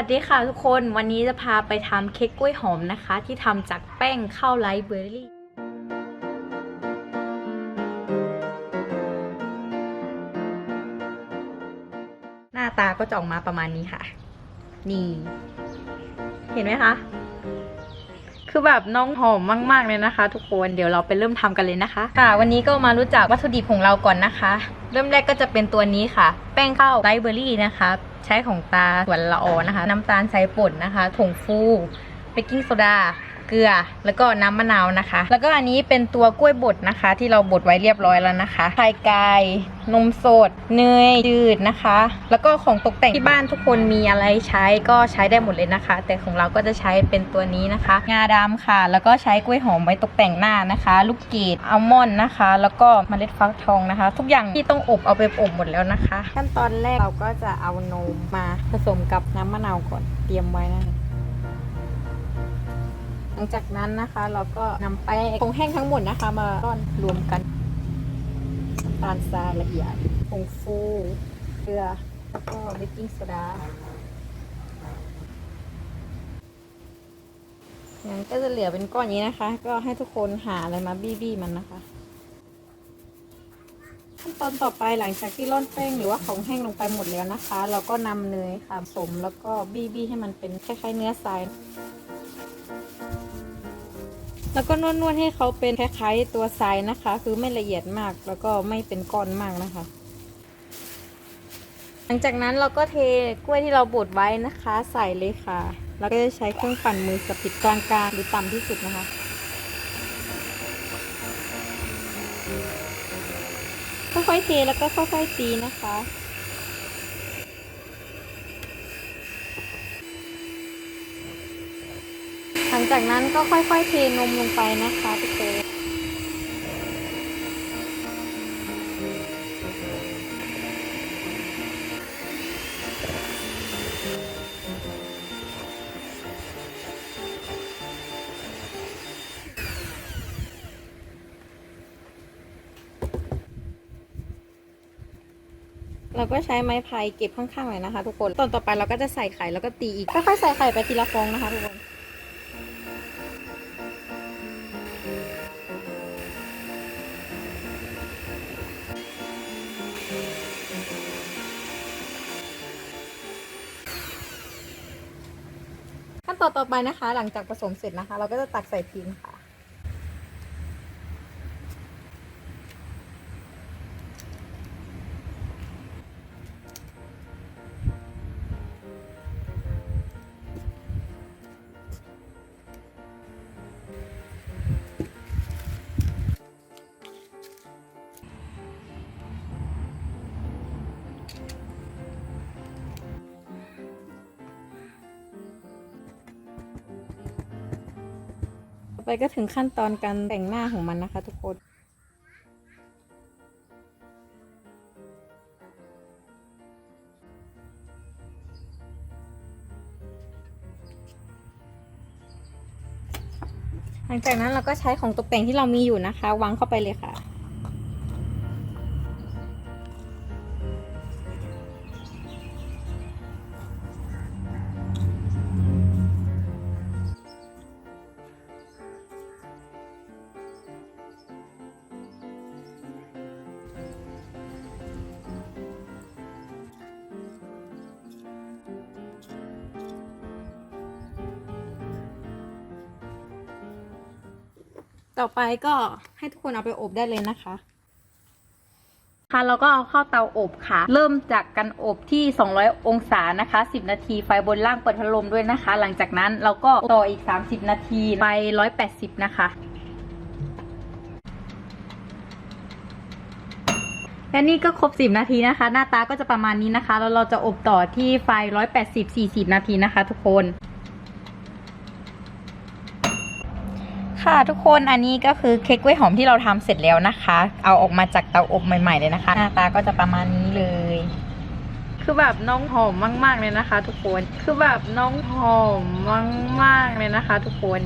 วัสดีค่ะทุกคนวันนี้จะพาไปทำเค้กกล้วยหอมนะคะ ที่ทำจากแป้งข้าวไรซ์เบอร์รี่ หน้าตาก็จะออกมาประมาณนี้ค่ะ นี่ เห็นไหมคะ คือแบบน้องหอมมาก ๆ เลยนะคะ ทุกคนเดี๋ยวเราไปเริ่มทำกันเลยนะคะ ค่ะ วันนี้ก็มารู้จักวัตถุดิบของเราก่อนนะคะ เริ่มแรกก็จะเป็นตัวนี้ค่ะ แป้งข้าวไรเบอร์รี่นะคะ ใช้ของตาส่วนละออนะคะ น้ำตาลสายป่นนะคะผงฟูเบกกิ้งโซดา เกลือ แล้วก็น้ำมะนาวนะคะ แล้วก็อันนี้เป็นตัวกล้วยบดนะคะ ที่เราบดไว้เรียบร้อยแล้วนะคะไข่ไก่นมสดเนยจืดนะคะ แล้วก็ของตกแต่งที่บ้านทุกคนมีอะไรใช้ก็ใช้ได้หมดเลยนะคะ แต่ของเราก็จะใช้เป็นตัวนี้นะคะ งาดำค่ะ แล้วก็ใช้กล้วยหอมไว้ตกแต่งหน้านะคะ ลูกเกดอัลมอนด์นะคะ แล้วก็เมล็ดฟักทองนะคะ ทุกอย่างที่ต้องอบเอาไปอบหมดแล้วนะคะ ขั้นตอนแรกเราก็จะเอานมมาผสมกับน้ำมะนาวก่อนเตรียมไว้นะคะ หลังจากนั้นนะคะเราก็นำแป้งผงแห้งทั้งหมดนะคะ มาร่อนรวมกันตาลทรายละเอียดผงฟูเกลือแล้วก็เบกกิ้งโซดางั้นก็จะเหลือเป็นก้อนอย่างนี้นะคะ ก็ให้ทุกคนหาอะไรมาบี้บี้มันนะคะขั้นตอนต่อไปหลังจากที่ร่อนแป้งหรือว่าของแห้งลงไปหมดแล้วนะคะ เราก็นำเนยค่ะผสมแล้วก็บี้บี้ให้มันเป็นคล้ายๆเนื้อทราย แล้วก็นวดๆให้เขาเป็นคล้ายๆตัวทรายนะคะ คือไม่ละเอียดมากแล้วก็ไม่เป็นก้อนมากนะคะ หลังจากนั้นเราก็เทกล้วยที่เราบดไว้นะคะ ใส่เลยค่ะ แล้วก็จะใช้เครื่องปั่นมือสปิดกลางๆหรือต่ำที่สุดนะคะค่อยๆเทแล้วก็ค่อยๆตีนะคะ หลัง จากนั้นก็ค่อยๆเทนมลงไปนะคะทุกคนเราก็ใช้ไม้พายเก็บข้างๆหน่อยนะคะ ทุกคน ตอนต่อไปเราก็จะใส่ไข่แล้วก็ตีอีกค่อยๆใส่ไข่ไปทีละฟองนะคะทุกคน ตอนต่อไปนะคะ หลังจากผสมเสร็จนะคะ เราก็จะตักใส่พิมพ์ค่ะ ไปก็ถึงขั้นตอนการแต่งหน้าของมันนะคะ ทุกคนหลังจากนั้นเราก็ใช้ของตกแต่งที่เรามีอยู่นะคะวางเข้าไปเลยค่ะ ต่อไปก็ให้ทุกคนเอาไปอบได้เลยนะคะ ค่ะเราก็เอาเข้าเตาอบค่ะ เริ่มจากการอบที่ 200 องศานะคะ 10 นาทีไฟบนล่างเปิดพัดลมด้วยนะคะ หลังจากนั้นเราก็ต่ออีก 30 นาทีไฟ180 นะคะและนี่ก็ครบ 10 นาทีนะคะ หน้าตาก็จะประมาณนี้นะคะ แล้วเราจะอบต่อที่ไฟ 180 40 นาทีนะคะ ทุกคน ค่ะทุกคนอันนี้ก็คือเค้กกล้วยหอมที่เราทำเสร็จแล้วนะคะ เอาออกมาจากเตาอบใหม่ๆเลยนะคะ หน้าตาก็จะประมาณนี้เลย คือแบบน้องหอมมากๆเลยนะคะ ทุกคนคือแบบน้องหอมมากๆเลยนะคะ ทุกคน